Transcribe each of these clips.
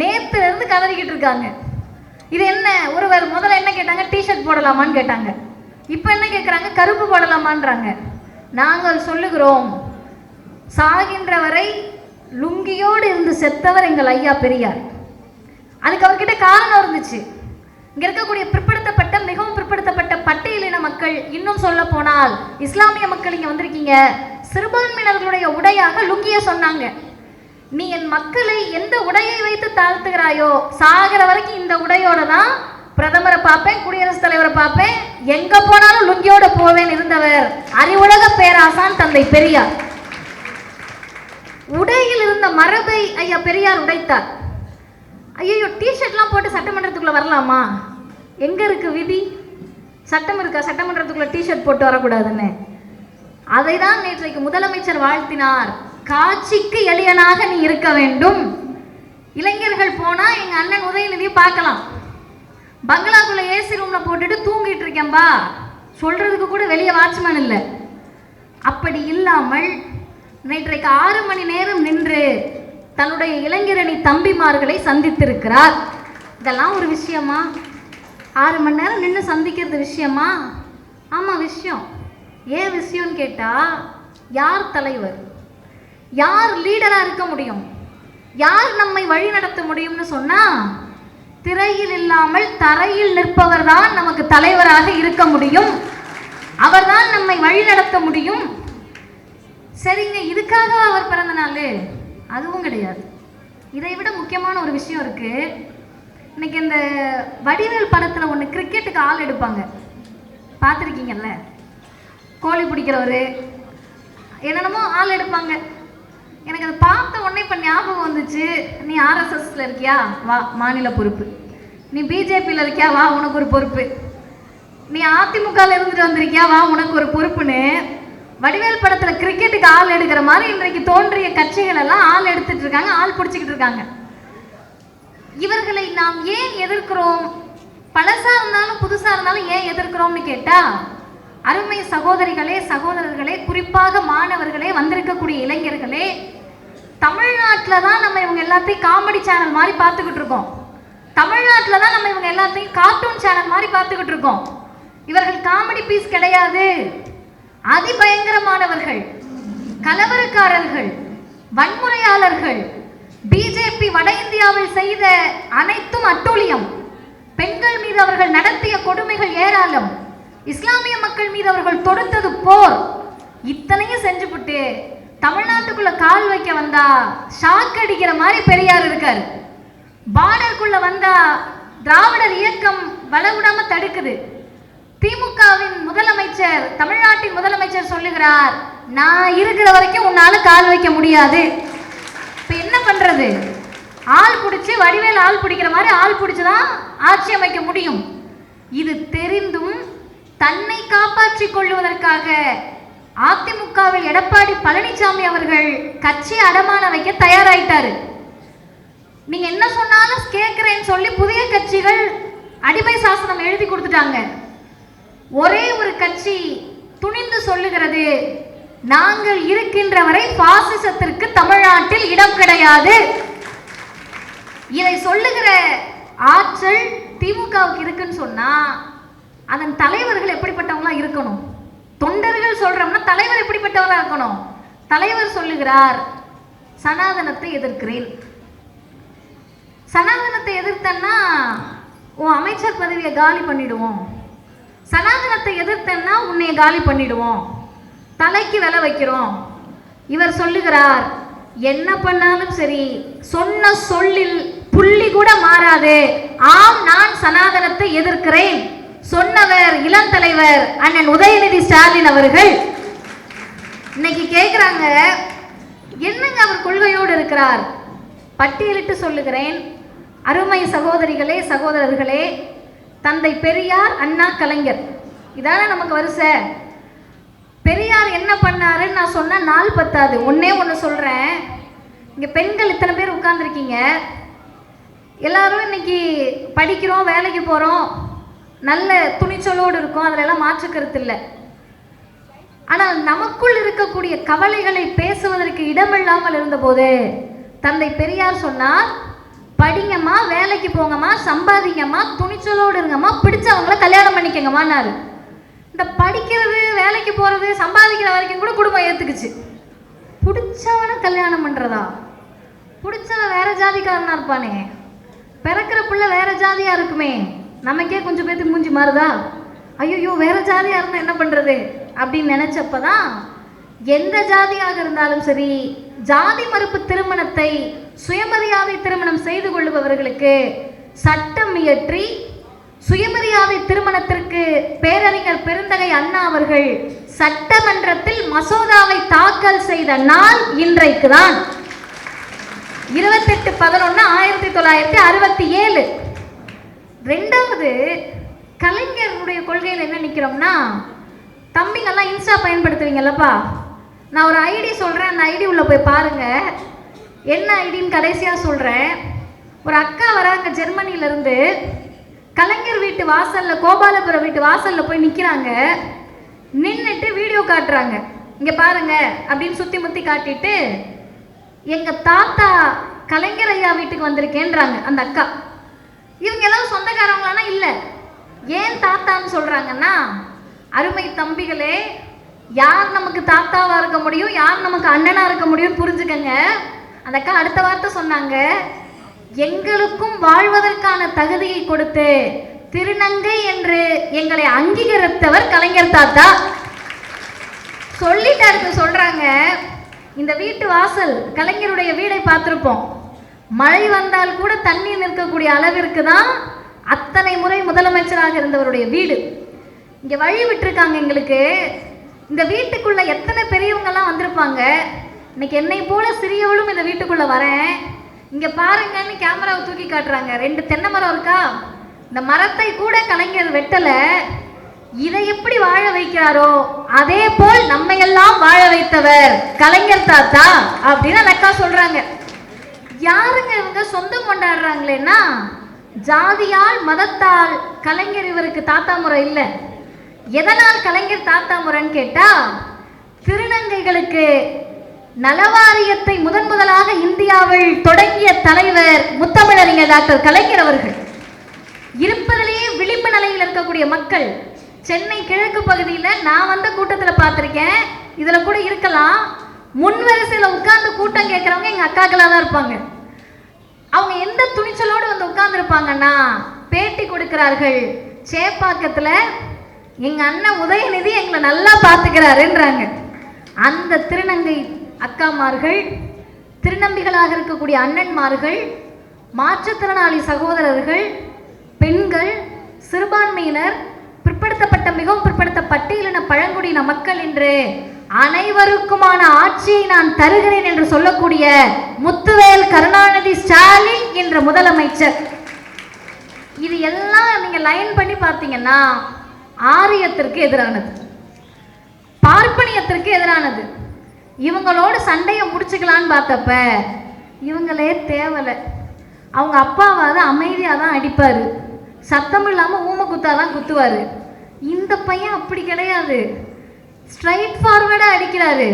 நேத்துல இருந்து கதறிக்கிட்டு இருக்காங்க. இது என்ன? ஒருவர் முதல்ல என்ன கேட்டாங்க? டிஷர்ட் போடலாமான்னு கேட்டாங்க. இப்போ என்ன கேட்குறாங்க கருப்பு போடலாமான்றாங்க. நாங்கள் சொல்லுகிறோம் சாகின்ற வரை லுங்கியோடு இருந்து செத்தவர் எங்கள் ஐயா பெரியார். அதுக்கு அவர்கிட்ட காரணம் இருந்துச்சு. இங்க இருக்கக்கூடிய பிற்படுத்தப்பட்ட மிகவும் பிற்படுத்தப்பட்ட பட்டியலின மக்கள் இன்னும் சொல்ல போனால் இஸ்லாமிய மக்கள் இங்க வந்திருக்கீங்க. சிறுபான்மையினர்களுடைய உடையாக லுங்கிய சொன்னாங்க. நீ என் மக்களை எந்த உடையை வைத்து தாழ்த்துகிறாயோ? சாகிற வரைக்கும் இந்த உடையோட தான் பிரதமரை பார்ப்பேன் குடியரசுத் தலைவரை பார்ப்பேன். எங்க போனாலும் லுங்கியோட போவேன் இருந்தவர். அறிவுலக பேராசான் தந்தை பெரியார். உடையில் இருந்த மரபை ஐயா பெரியார் உடைத்தார். ஐயோ டிஷர்ட்லாம் போட்டு சட்டமன்றத்துக்குள்ள வரலாமா? எங்க இருக்கு விதி? சட்டம் இருக்கா? சட்டமன்றத்துக்குள்ள டிஷர்ட் போட்டு வரக்கூடாதுன்னு. அதை தான் நேற்றைக்கு முதலமைச்சர் வாழ்த்தினார். காட்சிக்கு எளியனாக நீ இருக்க வேண்டும். இளைஞர்கள் போனா எங்க அண்ணன் உதயநிதியை பார்க்கலாம். பங்களாக்குள்ள ஏசி ரூம்ல போட்டுட்டு தூங்கிட்டு இருக்கேன்பா சொல்றதுக்கு கூட வெளியே வாட்ச்மேன் இல்லை. அப்படி இல்லாமல் நேற்றைக்கு ஆறு மணி நேரம் நின்று தன்னுடைய இளைஞரணி தம்பிமார்களை சந்தித்திருக்கிறார். இதெல்லாம் ஒரு விஷயமா? ஆறு மணி நேரம் நின்று சந்திக்கிறது விஷயமா? ஆமாம் விஷயம். ஏன் விஷயம்னு கேட்டால் யார் தலைவர்? யார் லீடராக இருக்க முடியும்? யார் நம்மை வழி நடத்த முடியும்னு சொன்னால் திரையில் இல்லாமல் தரையில் நிற்பவர் தான் நமக்கு தலைவராக இருக்க முடியும். அவர்தான் நம்மை வழி நடத்த முடியும். சரிங்க இதுக்காக அவர் பிறந்த நாள். அதுவும் கிடையாது. இதை விட முக்கியமான ஒரு விஷயம் இருக்கு. இன்னைக்கு இந்த வடிவேல் படத்தில் ஒன்று கிரிக்கெட்டுக்கு ஆள் எடுப்பாங்க. பார்த்துருக்கீங்கல்ல? கோழி பிடிக்கிறவர். என்னென்னமோ ஆள் எடுப்பாங்க. எனக்கு அதை பார்த்த உடனே இப்போ ஞாபகம் வந்துச்சு. நீ ஆர்எஸ்எஸ்ல இருக்கியா? வா மாநில பொறுப்பு. நீ பிஜேபியில் இருக்கியா? வா உனக்கு ஒரு பொறுப்பு. நீ அதிமுகவில் இருந்துட்டு வந்திருக்கியா? வா உனக்கு ஒரு பொறுப்புன்னு வடிவேல் படத்தில் கிரிக்கெட்டுக்கு ஆள் எடுக்கிற மாதிரி இன்றைக்கு தோன்றிய கட்சிகள் எல்லாம் ஆள் எடுத்துட்டு இருக்காங்க ஆள் பிடிச்சிக்கிட்டு இருக்காங்க. இவர்களை நாம் ஏன் எதிர்க்கிறோம்? பழசா இருந்தாலும் புதுசா இருந்தாலும் ஏன் எதிர்க்கிறோம்னு கேட்டா அருமை சகோதரிகளே சகோதரர்களே குறிப்பாக மாணவர்களே வந்திருக்கக்கூடிய இளைஞர்களே தமிழ்நாட்டில் தான் நம்ம இவங்க எல்லாத்தையும் காமெடி சேனல் மாதிரி பார்த்துக்கிட்டு இருக்கோம். தமிழ்நாட்டில் தான் நம்ம இவங்க எல்லாத்தையும் கார்ட்டூன் சேனல் மாதிரி பார்த்துக்கிட்டு இருக்கோம். இவர்கள் காமெடி பீஸ் கிடையாது. அதிபயங்கரமானவர்கள் கலவரக்காரர்கள் வன்முறையாளர்கள் பிஜேபி வட இந்தியாவில் செய்த அனைத்தும் அட்டூழியம். பெண்கள் மீது அவர்கள் நடத்திய கொடுமைகள் ஏராளம். இஸ்லாமிய மக்கள் மீது அவர்கள் தொடுத்தது போர். இத்தனையும் செஞ்சுவிட்டு தமிழ்நாட்டுக்குள்ள கால் வைக்க வந்தா ஷாக் அடிக்கிற மாதிரி பெரியார் இருக்காரு. பார்டருக்குள்ள வந்தா திராவிடர் இயக்கம் வளவிடாம தடுக்குது. திமுகவின் முதலமைச்சர் தமிழ்நாட்டின் முதலமைச்சர் சொல்லுகிறார் நான் இருக்கிற வரைக்கும் உன்னால கால் வைக்க முடியாது. இப்ப என்ன பண்றது? ஆள் பிடிச்சி வடிவேல் ஆள் பிடிக்கிற மாதிரி ஆள் பிடிச்சி தான் ஆட்சி அமைக்க முடியும். இது தெரிந்தும் தன்னை காப்பாற்றிக் கொள்வதற்காக அதிமுகவில் எடப்பாடி பழனிசாமி அவர்கள் கட்சி அடமான வைக்க தயாராயிட்டாரு. நீங்க என்ன சொன்னாலும் கேட்கிறேன்னு சொல்லி புதிய கட்சிகள் அடிமை சாசனம் எழுதி கொடுத்துட்டாங்க. ஒரே ஒரு கட்சி துணிந்து சொல்லுகிறது நாங்கள் இருக்கின்ற வரை பாசிசத்திற்கு தமிழ்நாட்டில் இடம் கிடையாது. இதை சொல்லுகிற ஆற்றல் திமுகவுக்கு இருக்குன்னு சொன்னா அதன் தலைவர்கள் எப்படிப்பட்டவங்களா இருக்கணும்? தொண்டர்கள் சொல்றோம்னா தலைவர் எப்படிப்பட்டவராக இருக்கணும்? தலைவர் சொல்லுகிறார் சனாதனத்தை எதிர்க்கிறேன். சனாதனத்தை எதிர்த்தன்னா உன் அமைச்சர் பதவியை காலி பண்ணிடுவோம். சனாதனத்தை எதிர்த்தன்னா உன்னை காலி பண்ணிடுவோம். தலைக்கு விலை வைக்கிறோம். இவர் சொல்லுகிறார் என்ன பண்ணாலும் சரி சொன்ன சொல்லில் புள்ளி கூட மாறாது. ஆம் நான் சனாதனத்தை எதிர்க்கிறேன். சொன்னவர் இளம் தலைவர் அண்ணன் உதயநிதி ஸ்டாலின் அவர்கள். இன்னைக்கு கேட்குறாங்க என்னங்க அவர் கொள்கையோடு இருக்கிறார்? பட்டியலிட்டு சொல்லுகிறேன். அருமை சகோதரிகளே சகோதரர்களே தந்தை பெரியார் அண்ணா கலைஞர். இதானே நமக்கு வரிசை. பெரியார் என்ன பண்ணாருன்னு நான் சொன்ன நாள் பத்தாது. ஒன்னே ஒன்று சொல்றேன். இங்க பெண்கள் இத்தனை பேர் உட்கார்ந்துருக்கீங்க. எல்லாரும் இன்னைக்கு படிக்கிறோம் வேலைக்கு போறோம். நல்ல துணிச்சலோடு இருக்கும் அதுல எல்லாம் மாற்று கருத்து இல்லை ஆனால் நமக்குள் இருக்கக்கூடிய கவலைகளை பேசுவதற்கு இடமில்லாமல் இருந்தபோது தந்தை பெரியார் சொன்னார் படிங்கம்மா வேலைக்கு போங்கம்மா சம்பாதிங்கம்மா துணிச்சலோடு இருங்கம்மா பிடிச்சவங்கள கல்யாணம் பண்ணிக்கங்கம்மான்னாரு. இந்த படிக்கிறது வேலைக்கு போகிறது சம்பாதிக்கிற வரைக்கும் கூட குடும்பம் ஏற்றுக்குச்சு பிடிச்சவனை கல்யாணம் பண்ணுறதா பிடிச்சவன் வேற ஜாதிக்காரனாக இருப்பானே. பிறக்கிற பிள்ளை வேற ஜாதியாக இருக்குமே. நமக்கே கொஞ்சம் பேத்துக்கு மூஞ்சி மாறுதா? ஐயோ வேற ஜாதியாக இருந்தால் என்ன பண்ணுறது அப்படின்னு நினச்சப்பதான் எந்த ஜாதியாக இருந்தாலும் சரி ஜாதி மறுப்பு திருமணத்தை சுயமரியாதை திருமணம் செய்து கொள்ளுபவர்களுக்கு சட்டம் இயற்றி சுயமரியாதை திருமணத்திற்கு பேரறிஞர் பெருந்தகை அண்ணா அவர்கள் சட்டமன்றத்தில் மசோதாவை தாக்கல் செய்த நாள் இன்றைக்கு தான் இருபத்தெட்டு பதினொன்று ஆயிரத்தி தொள்ளாயிரத்தி அறுபத்தி ஏழு. ரெண்டாவது கலைஞருடைய கொள்கையில் என்ன நிற்கிறோம்னா தம்பிங்கெல்லாம் இன்ஸ்டா பயன்படுத்துவீங்கல்லப்பா. நான் ஒரு ஐடி சொல்கிறேன் அந்த ஐடி உள்ளே போய் பாருங்கள் என்ன ஐடின்னு கடைசியாக சொல்கிறேன் ஒரு அக்கா வராங்க ஜெர்மனியிலேருந்து. கலைஞர் வீட்டு வாசலில் கோபாலபுரம் வீட்டு வாசலில் போய் நிற்கிறாங்க நின்றுட்டு வீடியோ காட்டுறாங்க. இங்கே பாருங்க அப்படின்னு சுற்றி முற்றி காட்டிட்டு எங்கள் தாத்தா கலைஞர் ஐயா வீட்டுக்கு வந்திருக்கேன்றாங்க அந்த அக்கா. இவங்க எல்லாம் சொந்தக்காரங்களானா இல்லை. ஏன் தாத்தான்னு சொல்றாங்கன்னா அருமை தம்பிகளே யார் நமக்கு தாத்தாவா இருக்க முடியும் யார் நமக்கு அண்ணனா இருக்க முடியும்னு புரிஞ்சுக்கங்க. அந்த அக்கா அடுத்த வார்த்தை சொன்னாங்க எங்களுக்கும் வாழ்வதற்கான தகுதியை கொடுத்து திருநங்கை என்று எங்களை அங்கீகரித்தவர் கலைஞர் தாத்தா. சொல்லிட்டாருக்கு சொல்றாங்க. இந்த வீட்டு வாசல் கலைஞருடைய வீடை பார்த்துருப்போம். மழை வந்தால் கூட தண்ணீர் நிற்கக்கூடிய அளவிற்கு தான் அத்தனை முறை முதலமைச்சராக இருந்தவருடைய வீடு. இங்க வழி விட்டுருக்காங்க எங்களுக்கு. இந்த வீட்டுக்குள்ள எத்தனை பெரியவங்கெல்லாம் வந்திருப்பாங்க? இன்னைக்கு என்னை போல சிறியவளும் இந்த வீட்டுக்குள்ள வரேன். இங்க பாருங்கன்னு கேமராவை தூக்கி காட்டுறாங்க. ரெண்டு தென்னை மரம் இருக்கா? இந்த மரத்தை கூட கலைஞர் வெட்டல. இதை எப்படி வாழ வைக்கிறாரோ அதே போல் நம்மையெல்லாம் வாழ வைத்தவர் கலைஞர் தாத்தா அப்படின்னு அந்த அக்கா சொல்றாங்க. யாருங்க இவங்க? சொந்தம் கொண்டாடுறாங்களேன்னா ஜாதியால் மதத்தால் கலைஞர் இவருக்கு தாத்தா முறை இல்லை. எதனால் கலைஞர் தாத்தா முறைன்னு கேட்டால் திருநங்கைகளுக்கு நலவாரியத்தை முதன் முதலாக இந்தியாவில் தொடங்கிய தலைவர் முத்தமிழறிஞர் டாக்டர் கலைஞர் அவர்கள். இருப்பதிலேயே விளிம்பு நிலையில் இருக்கக்கூடிய மக்கள் சென்னை கிழக்கு பகுதியில் நான் வந்த கூட்டத்தில் பார்த்துருக்கேன். இதில் கூட இருக்கலாம். முன் வரிசையில் உட்கார்ந்து கூட்டம் கேட்குறவங்க எங்கள் அக்காக்களாக தான் இருப்பாங்க. அவங்க எந்த துணிச்சலோடு வந்து உட்கார்ந்துருப்பாங்கன்னா பேட்டி கொடுக்கிறார்கள். சேப்பாக்கத்தில் எங்கள் அண்ணன் உதயநிதி எங்களை நல்லா பார்த்துக்கிறாருன்றாங்க அந்த திருநங்கை அக்காமார்கள் திருநம்பிகளாக இருக்கக்கூடிய அண்ணன்மார்கள் மாற்றுத்திறனாளி சகோதரர்கள் பெண்கள் சிறுபான்மையினர் பிற்படுத்தப்பட்ட மிகவும் பிற்படுத்த பட்டியலின பழங்குடியின மக்கள் என்று அனைவருக்குமான ஆட்சியை நான் தருகிறேன் என்று சொல்லக்கூடிய முத்துவேல் கருணாநிதி ஸ்டாலின் என்ற முதலமைச்சர். இது எல்லாம் நீங்க லைன் பண்ணி பார்த்தீங்கன்னா ஆரியத்திற்கு எதிரானது. பார்ப்பனியத்திற்கு எதிரானது. இவங்களோட சண்டையை முடிச்சுக்கலான்னு பார்த்தப்ப இவங்களே தேவலை. அவங்க அப்பாவாவது அமைதியாக தான் அடிப்பார். சத்தம் இல்லாமல் ஊமை குத்தாக தான் குத்துவார். இந்த பையன் அப்படி கிடையாது. ஸ்ட்ரைட் ஃபார்வர்டாக அடிக்கிறாரு.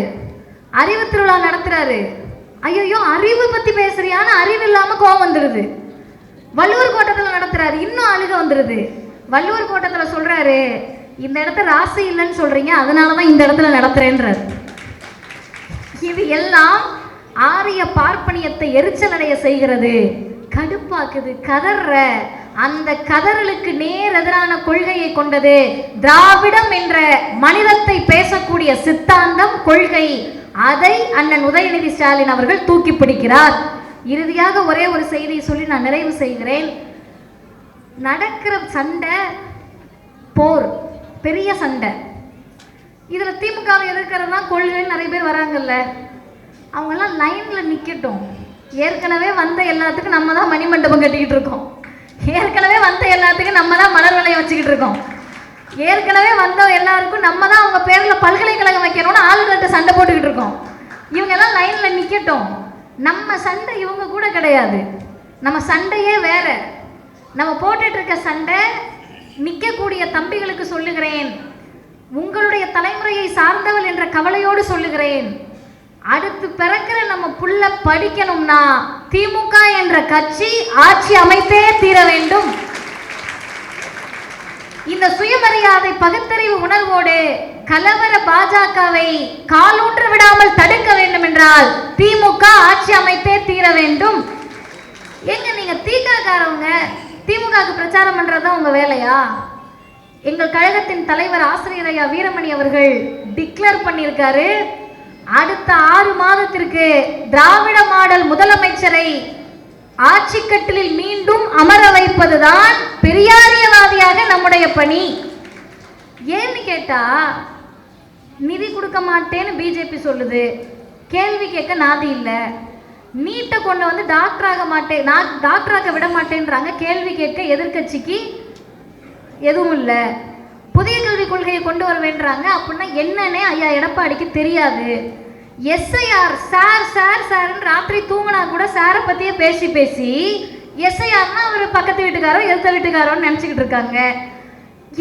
அறிவு திருவிழா நடத்துறாரு. ஐயோ அறிவு பற்றி பேசுறியான்னு அறிவு இல்லாமல் கோவம் வந்துடுது வள்ளுவர் கோட்டத்தில் நடத்துறாரு. இன்னும் அழுக வந்துடுது வள்ளுவர் கோட்டத்தில் சொல்கிறாரு இந்த இடத்த ராசி இல்லைன்னு சொல்கிறீங்க அதனால தான் இந்த இடத்துல நடத்துகிறேன்றார் இது எல்லாம் ஆரிய பார்ப்பனியத்தை எரிச்சலடைய செய்கிறது. கடுப்பாக்குது கதற அந்த கதறலுக்கு நேர் எதிரான கொள்கையை கொண்டது திராவிடம் என்ற மனிதத்தை பேசக்கூடிய சித்தாந்தம் கொள்கை. அதை அண்ணன் உதயநிதி ஸ்டாலின் அவர்கள் தூக்கி பிடிக்கிறார். இறுதியாக ஒரே ஒரு செய்தியை சொல்லி நான் நிறைவு செய்கிறேன். நடக்கிற சண்டை போர் பெரிய சண்டை. இதில் திமுகவை எதிர்க்கிறது தான் கொள்கைன்னு நிறைய பேர் வராங்கல்ல. அவங்கெல்லாம் லைனில் நிற்கட்டும் ஏற்கனவே வந்த எல்லாத்துக்கும் நம்ம தான் மணிமண்டபம் கட்டிக்கிட்டு இருக்கோம். ஏற்கனவே வந்த எல்லாத்துக்கும் நம்ம தான் மலர் வளையம் வச்சுக்கிட்டு இருக்கோம். ஏற்கனவே வந்த எல்லாருக்கும் நம்ம தான் அவங்க பேரில் பல்கலைக்கழகம் வைக்கணும்னு ஆளுகிட்ட சண்டை போட்டுக்கிட்டு இருக்கோம். இவங்க எல்லாம் லைனில் நிற்கட்டும் நம்ம சண்டை இவங்க கூட கிடையாது. நம்ம சண்டையே வேற. நம்ம போட்டுட்டு இருக்க சண்டை நிற்கக்கூடிய தம்பிகளுக்கு சொல்லுகிறேன். உங்களுடைய தலைமுறையை சார்ந்தவள் என்ற கவலையோடு சொல்லுகிறேன். அடுத்து பிறக்கிற நம்ம புள்ள படிக்கணும்னா திமுக என்ற கட்சி ஆட்சி அமைத்தே தீர வேண்டும். இந்த சுயமரியாதை பகுத்தறிவு உணர்வோடு கலவர பாஜகவை காலூன்று விடாமல் தடுக்க வேண்டும் என்றால் திமுக ஆட்சி அமைத்தே தீர வேண்டும். எங்க நீங்க தீகாக்காரவங்க திமுகவுக்கு பிரச்சாரம் பண்றதுதான் உங்க வேலையா? எங்கள் கழகத்தின் தலைவர் ஆசிரியர் ஐயா வீரமணி அவர்கள் டிக்ளேர் பண்ணியிருக்காரு. அடுத்த ஆறு மாதத்திற்கு திராவிட மாடல் முதலமைச்சரை ஆட்சி கட்டிலில் மீண்டும் அமர வைப்பதுதான் பெரியாரியவாதியாக நம்முடைய பணி. ஏன்னு கேட்டா நிதி கொடுக்க மாட்டேன்னு பிஜேபி சொல்லுது. கேள்வி கேட்க நாதி இல்லை. நீட்டை கொண்டு வந்து டாக்டராக மாட்டேன் நான் டாக்டராக விட மாட்டேன்றாங்க. கேள்வி கேட்க எதிர்க்கட்சிக்கு எதுவும் இல்லை. புதிய கல்விக் கொள்கையை கொண்டு வர வேண்டுறாங்க. அப்படின்னா என்னன்னே ஐயா எடப்பாடிக்கு தெரியாது. எஸ்ஐஆர் சார் சார் சார்ன்னு ராத்திரி தூங்கினா கூட சாரை பற்றியே பேசி பேசி எஸ்ஐஆர்னா அவர் பக்கத்து வீட்டுக்காரோ எதிர்த்த வீட்டுக்காரோன்னு நினச்சிக்கிட்டு இருக்காங்க.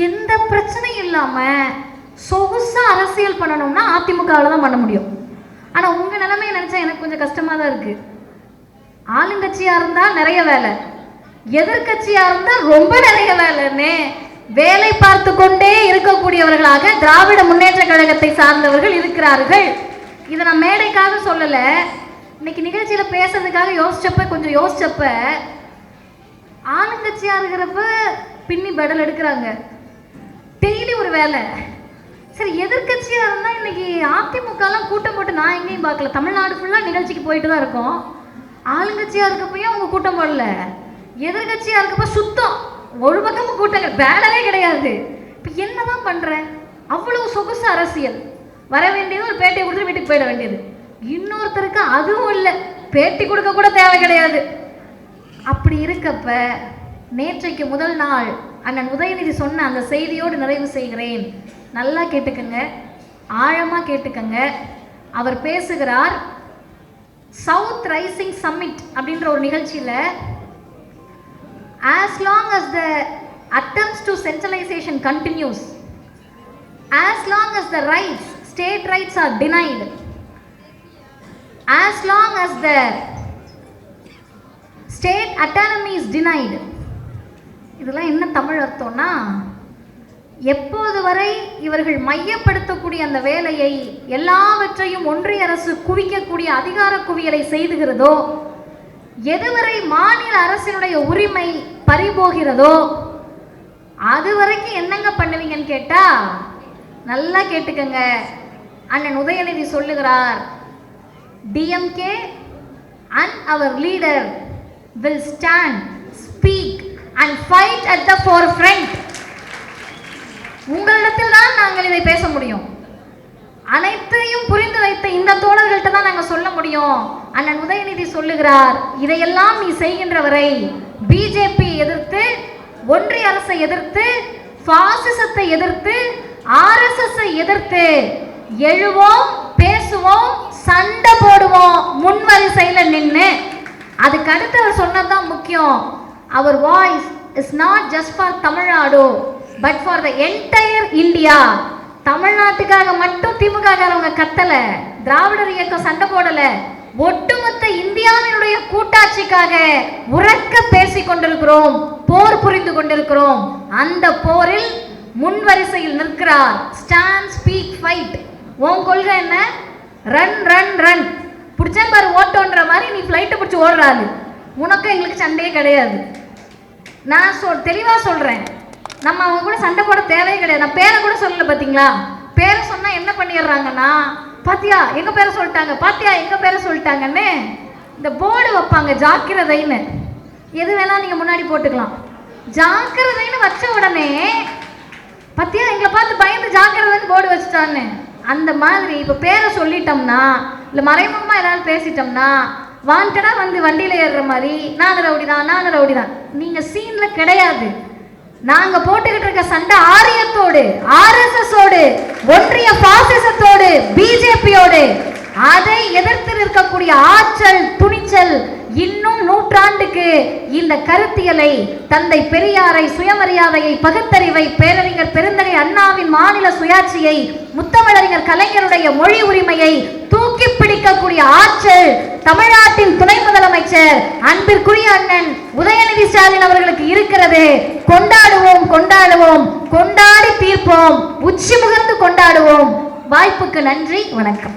எந்த பிரச்சனையும் இல்லாமல் சொகுசாக அரசியல் பண்ணணும்னா அதிமுகவில் தான் பண்ண முடியும். ஆனால் உங்கள் நிலைமையை நினச்சா எனக்கு கொஞ்சம் கஷ்டமாக தான் இருக்குது ஆளுங்கட்சியாக இருந்தால் நிறைய வேலை. எதிர்க்கட்சியாக இருந்தால் ரொம்ப நிறைய வேலைன்னு வேலை பார்த்து கொண்டே இருக்கக்கூடியவர்களாக திராவிட முன்னேற்ற கழகத்தை சார்ந்தவர்கள் இருக்கிறார்கள். இதை நான் மேடைக்காக சொல்லலை. இன்னைக்கு நிகழ்ச்சியில் பேசுறதுக்காக யோசிச்சப்ப கொஞ்சம் யோசிச்சப்ப ஆளுங்கட்சியாக இருக்கிறப்ப பின்னி பெடல் எடுக்கிறாங்க. டெய்லி ஒரு வேலை. சரி எதிர்க்கட்சியாக இருந்தால் இன்னைக்கு அதிமுகலாம் கூட்டம் போட்டு நான் எங்கேயும் பார்க்கல. தமிழ்நாடு ஃபுல்லாக நிகழ்ச்சிக்கு போயிட்டு தான் இருக்கோம். ஆளுங்கட்சியாக இருக்கப்பயும் அவங்க கூட்டம் போடல. எதிர்கட்சியாக இருக்கப்ப சுத்தம். ஒரு பக்கமும் கூட்டங்கள் வேலவே கிடையாது. இப்போ என்னதான் பண்ணுற அவ்வளவு சொகுசு அரசியல். வர வேண்டியது ஒரு பேட்டியை கொடுத்து வீட்டுக்கு போயிட வேண்டியது. இன்னொருத்தருக்கு அதுவும் இல்லை. பேட்டி கொடுக்க கூட தேவை கிடையாது. அப்படி இருக்கப்ப நேற்றைக்கு முதல் நாள் அண்ணன் உதயநிதி சொன்ன அந்த செய்தியோடு நிறைவு செய்கிறேன். நல்லா கேட்டுக்கங்க. ஆழமாக கேட்டுக்கங்க. அவர் பேசுகிறார் சவுத் ரைசிங் சம்மிட் அப்படின்ற ஒரு நிகழ்ச்சியில் as long as the attempts to centralization continues as long as the rights, state rights are denied as long as the state autonomy is denied இதெல்லாம் என்ன தமிழ் அர்த்தம்னா எப்போது வரை இவர்கள் மையப்படுத்தக்கூடிய அந்த வேலையை எல்லாவற்றையும் ஒன்றிய அரசு குவிக்கக்கூடிய அதிகார குவியலை செய்துகிறதோ எதுவரை மாநில அரசினுடைய உரிமை பறிபோகிறதோ அது வரைக்கும் என்னங்க பண்ணுவீங்கன்னு கேட்டா நல்லா கேட்டுக்கங்க. அண்ணன் உதயநிதி சொல்லுகிறார் DMK and our leader will stand speak and fight at the forefront உங்களிடத்தில் தான் நாங்கள் இதை பேச முடியும். அனைத்தையும் புரிந்து வைத்த இந்த தோழர்கள்ட்ட தான் நாங்கள் சொல்ல முடியும். அண்ணன் உதயநிதி சொல்லுகிறார் இதையெல்லாம் நீ செய்கின்ற வரை பிஜேபி எதிர்த்து ஒன்றிய அரசை எதிர்த்து பாசிசத்தை எதிர்த்து ஆர்எஸ்எஸ்ஐ எதிர்த்து எழுவோம் பேசுவோம் சண்டை போடுவோம் முன்வரிசையில் நின்று அதுக்கு அடுத்து அவர் சொன்னதுதான் முக்கியம். அவர் voice is not just for Tamil Nadu but for the entire India தமிழ்நாட்டுக்காக மட்டும் திமுககாரவங்க கத்தல திராவிடர் இயக்கம் சண்டை போடல ஒட்டுமொத்த இந்தியாவினுடைய கூட்டாட்சிக்காக உறக்க பேசிக் கொண்டிருக்கிறோம் போர் புரிந்து கொண்டிருக்கிறோம். அந்த போரில் முன்வரிசையில் நிற்கிறார் ஸ்டாண்ட் ஸ்பீக் ஃபைட் உன் கொள்கை என்ன? ரன் ரன் ரன் பிடிச்சா பாரு ஓட்டோன்ற மாதிரி நீ ஃப்ளைட்டை பிடிச்சி ஓடுறாரு உனக்கு எங்களுக்கு சண்டையே கிடையாது. நான் சொல் தெளிவாக சொல்கிறேன் நம்ம அவங்க கூட சண்டை போட தேவையே கிடையாது. நான் பேரை கூட சொல்லல பார்த்தீங்களா பேரை சொன்னால் என்ன பண்ணிடுறாங்கன்னா பாத்தியா எங்கள் பேரை சொல்லிட்டாங்க? பாத்தியா எங்கள் பேரை சொல்லிட்டாங்கன்னு இந்த போர்டு வைப்பாங்க ஜாக்கிரதைன்னு. எது வேணால் நீங்கள் முன்னாடி போட்டுக்கலாம். ஜாக்கிரதைன்னு வச்ச உடனே பத்தியா எங்களை பார்த்து பயந்து ஜாக்கிரதைன்னு போர்டு வச்சுட்டான்னு. அந்த மாதிரி இப்போ பேரை சொல்லிட்டோம்னா இல்லை மறைமுகமாக எதாவது பேசிட்டோம்னா வாண்டடாக வந்து வண்டியில் ஏறுற மாதிரி நான் ரவுடி தான் நான் ரவுடி தான் நீங்கள் சீனில் கிடையாது. நாங்க போட்டுக்கிட்டு இருக்க சண்டை ஆரியத்தோடு ஆர்எஸ்எஸோடு ஒன்றிய பாசிசத்தோடு பிஜேபியோடு அதை எதிர்த்து இருக்கக்கூடிய ஆற்றல் துணிச்சல் இன்னும் நூற்றாண்டுக்கு இந்த கருத்தியலை தந்தை பெரியாரை சுயமரியாதையை பகுத்தறிவை பேரறிஞர் பெருந்தகை அண்ணாவின் மாநில சுயாட்சியை முத்தமிழறிஞர் கலைஞருடைய மொழி உரிமையை தூக்கி பிடிக்கக்கூடிய ஆற்றல் தமிழ்நாட்டின் துணை முதலமைச்சர் அன்பிற்குரிய அண்ணன் உதயநிதி ஸ்டாலின் அவர்களுக்கு இருக்கிறது. கொண்டாடுவோம் கொண்டாடுவோம். கொண்டாடி தீர்ப்போம். உச்சி முகர்ந்து கொண்டாடுவோம். வாய்ப்புக்கு நன்றி. வணக்கம்.